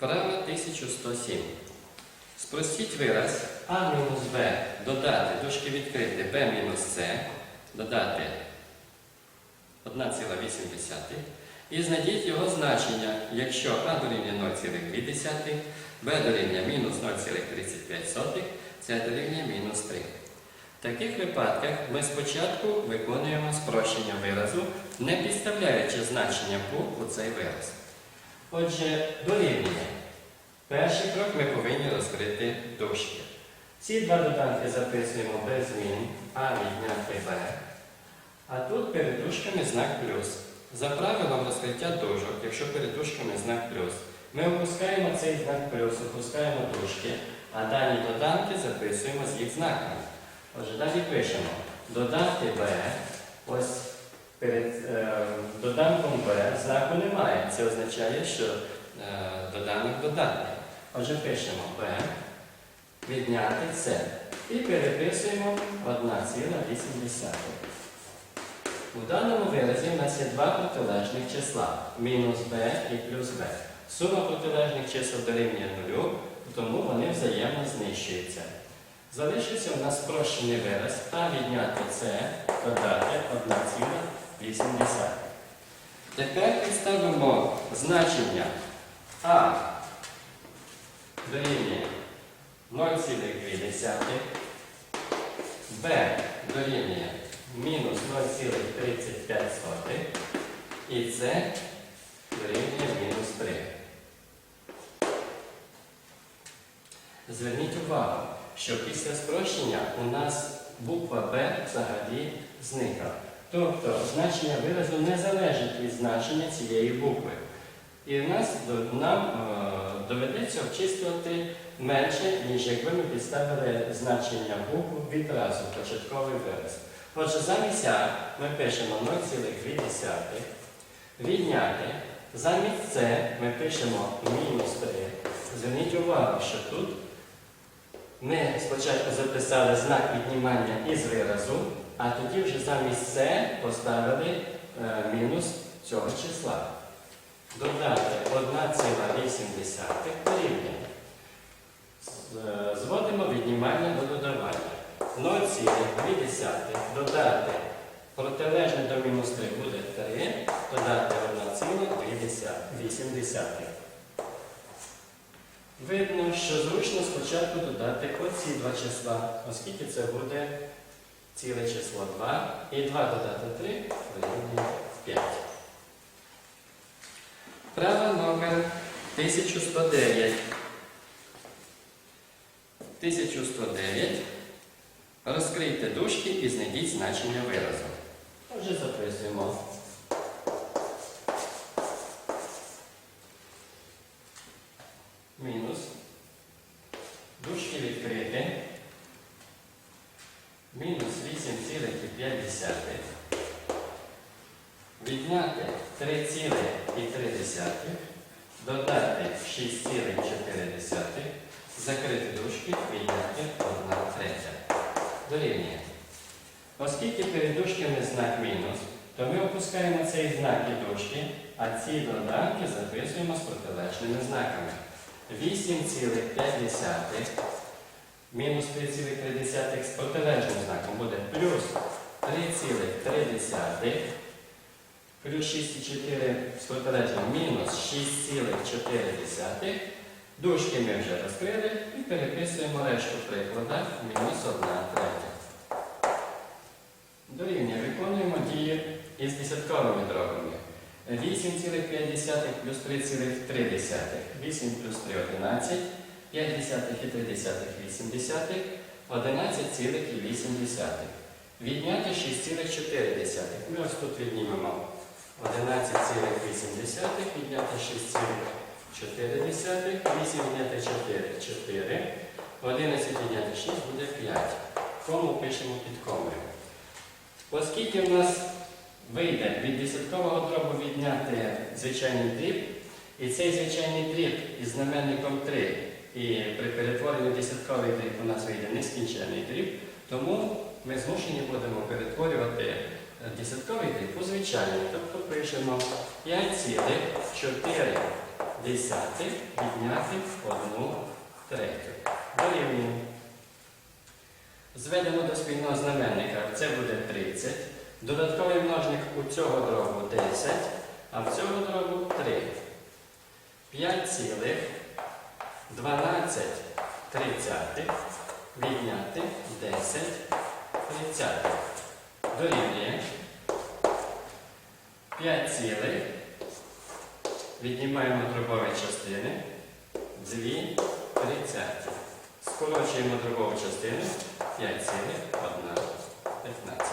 Вправа 1107. Спростіть вираз А мінус Б додати дужки відкрити Б мінус С, додати 1,8 і знайдіть його значення, якщо А дорівнює 0,2, Б дорівнює мінус 0,35, С дорівнює мінус 3. В таких випадках ми спочатку виконуємо спрощення виразу, не підставляючи значення букв у цей вираз. Отже, дорівнює. Перший крок ми повинні розкрити дужки. Ці два доданки записуємо без змін А відняти Б. А тут перед дужками знак плюс. За правилом розкриття дужок, якщо перед дужками знак плюс, ми опускаємо цей знак плюс, опускаємо дужки, а дані доданки записуємо з їх знаками. Отже, далі пишемо додати Б. Ось перед е, доданком Б знаку немає. Це означає, що е, доданок додатний. Отже, пишемо Б, відняти С. І переписуємо 1,8. У даному виразі в нас є два протилежних числа мінус b і плюс b. Сума протилежних чисел дорівнює нулю, тому вони взаємно знищуються. Залишиться у нас спрощений вираз а відняти c додати 1,8. Тепер підставимо значення а. Дорівнює 0,2, b дорівнює мінус 0,35 і це дорівнює мінус 3. Зверніть увагу, що після спрощення у нас буква Б взагалі зникла. Тобто значення виразу не залежить від значення цієї букви. І в нас нам е, доведеться обчислювати менше, ніж якби ми підставили значення букв відразу початковий вираз. Отже, замість А ми пишемо 0,2. Відняти. Замість С ми пишемо мінус 3. Зверніть увагу, що тут ми спочатку записали знак віднімання із виразу, а тоді вже замість С поставили е, мінус цього числа. Додати 1,8 дорівнює. Е, Зводимо віднімання до додавання. 0,2 додати протилежне до мінус 3 буде 3, додати 1,8. Видно, що зручно спочатку додати оці два числа, оскільки це буде ціле число 2, і 2 додати 3 дорівнює 5. Права номер 1109. 1109. Розкрийте дужки і знайдіть значення виразу. Отже, записуємо. Мінус. Дужки відкриті. Мінус 8,5. Відняти 3,3. Додати 6,4. Закрити дужки, відняти 1 третя. Дорівнює. Оскільки перед дужками знак мінус, то ми опускаємо цей знак і дужки, а ці доданки записуємо з протилежними знаками. 8,5 мінус 3,3 з протилежним знаком буде плюс 3,3 плюс 6,4 з протилежним мінус 6,4. Дужки ми вже розкрили і переписуємо решту приклада мінус 1 третя. Дорівнює, виконуємо дії із десятковими дробами. 8,5 плюс 3,3. 8 плюс 3 11. 5 десятих і 3 десятих 8 десятих. 11,8. Відняти 6,4. Ми ось тут віднімемо 11,8. Відняти 6,4. 8 відняти 4 4. 11 відняти 6 буде 5. Кому пишемо під комою. Оскільки в нас вийде від десяткового дробу відняти звичайний дріб, і цей звичайний дріб із знаменником 3, і при перетворенні десятковий дріб у нас вийде нескінчений дріб, тому ми змушені будемо перетворювати десятковий дріб у звичайний. Тобто пишемо 5,4 десятих відняти 1 третю. Дорівнює. Зведемо до спільного знаменника. Це буде 30. Додатковий множник у цього дробу 10, а в цього дробу 3. 5 цілих 12 тридцятих відняти 10 тридцятих. Дорівнює 5 цілих. Віднімаємо дробові частини. 2 тридцяті. Скорочуємо дробову частину 5 цілих 1 15.